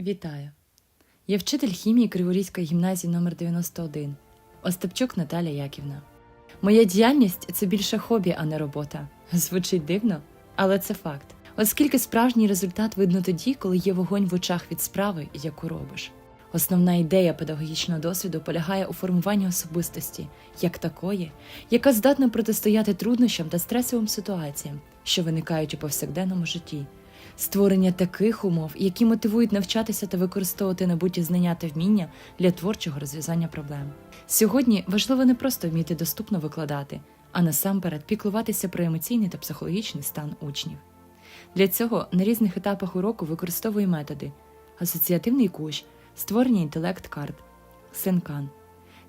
Вітаю! Я вчитель хімії Криворізької гімназії номер 91 Остапчук Наталя Яківна. Моя діяльність це більше хобі, а не робота. Звучить дивно, але це факт. Оскільки справжній результат видно тоді, коли є вогонь в очах від справи, яку робиш. Основна ідея педагогічного досвіду полягає у формуванні особистості, як такої, яка здатна протистояти труднощам та стресовим ситуаціям, що виникають у повсякденному житті. Створення таких умов, які мотивують навчатися та використовувати набуті знання та вміння для творчого розв'язання проблем. Сьогодні важливо не просто вміти доступно викладати, а насамперед піклуватися про емоційний та психологічний стан учнів. Для цього на різних етапах уроку використовую методи: асоціативний кущ, створення інтелект-карт, сенкан.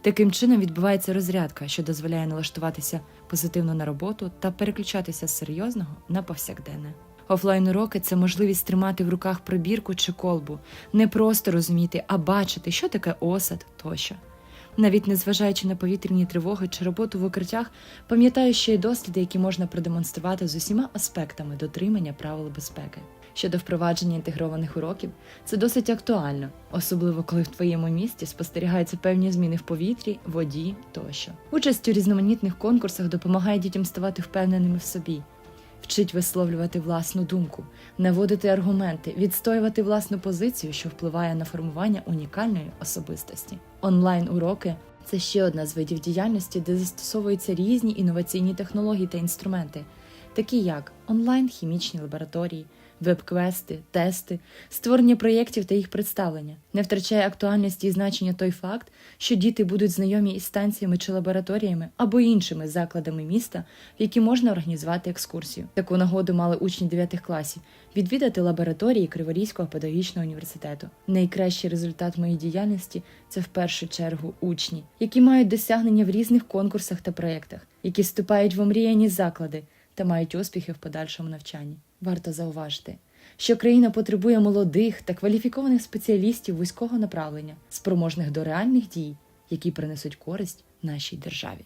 Таким чином відбувається розрядка, що дозволяє налаштуватися позитивно на роботу та переключатися з серйозного на повсякденне. Офлайн уроки це можливість тримати в руках пробірку чи колбу, не просто розуміти, а бачити, що таке осад тощо. Навіть незважаючи на повітряні тривоги чи роботу в укриттях, пам'ятаю ще й досліди, які можна продемонструвати з усіма аспектами дотримання правил безпеки. Щодо впровадження інтегрованих уроків, це досить актуально, особливо коли в твоєму місті спостерігаються певні зміни в повітрі, воді тощо. Участь у різноманітних конкурсах допомагає дітям ставати впевненими в собі, вчить висловлювати власну думку, наводити аргументи, відстоювати власну позицію, що впливає на формування унікальної особистості. Онлайн-уроки це ще одна з видів діяльності, де застосовуються різні інноваційні технології та інструменти, такі як онлайн-хімічні лабораторії, веб-квести, тести, створення проєктів та їх представлення. Не втрачає актуальності і значення той факт, що діти будуть знайомі із станціями чи лабораторіями або іншими закладами міста, в які можна організувати екскурсію. Таку нагоду мали учні 9 класів відвідати лабораторії Криворізького педагогічного університету. Найкращий результат моєї діяльності це в першу чергу учні, які мають досягнення в різних конкурсах та проєктах, які вступають в омріяні заклади та мають успіхи в подальшому навчанні. Варто зауважити, що країна потребує молодих та кваліфікованих спеціалістів вузького направлення, спроможних до реальних дій, які принесуть користь нашій державі.